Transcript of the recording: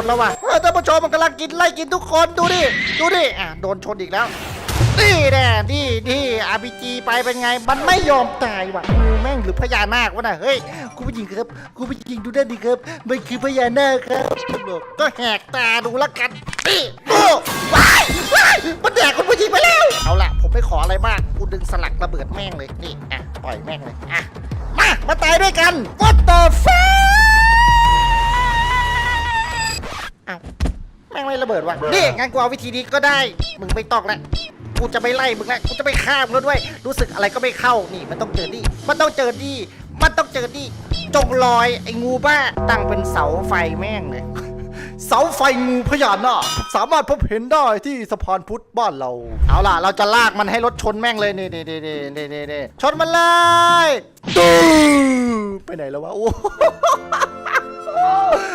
ถแล้วว่ะท่านผู้ชมมันกำลังกินไล่กินทุกคนดูดิ ดูดิ อะโดนชนอีกแล้ว นี่แน่นี่นี่อาร์พีจีไปเป็นไง มันไม่ยอมตายว่ะงูแม่งหรือพญานาควะน่ะ เฮ้ย คุณผู้หญิงครับ คุณผู้หญิงดูด้านดีครับ มันคือพญานาคครับก็แหกตาดูแล้วกันนี่โอ้ว้ายว้ายมันแดกคุณผู้หญิงไปแล้ว เอาล่ะ ผมไม่ขออะไรมาก กูดึงสลักระเบิดแม่งเลย นี่ อะ ปล่อยแม่งเลย อะ มา มาตายด้วยกัน What the fuck ไม่ระเบิดว่ะนี่งั้นกูเอาวิธีนี้ก็ได้ มึงไม่ต้องแล้วกูจะไม่ไล่มึงแล้วกูจะไม่ฆ่ามึงแล้วด้วย รู้สึกอะไรก็ไม่เข้านี่มันต้องเจอนี่มันต้องเจอนี่มันต้องเจอนี่จงลอยไอ้งูบ้าตั้งเป็นเสาไฟแม่งเลยเสาไฟงูพญานาคสามารถพบเห็นได้ที่สะพานพุทธบ้านเรา เอาล่ะ เราจะลากมันให้รถชนแม่งเลยนี่นี่นี่นี่นี่นี่นี่ชนมันเลยตู้ไปไหนแล้ววะโอ้งูลอยฟ้า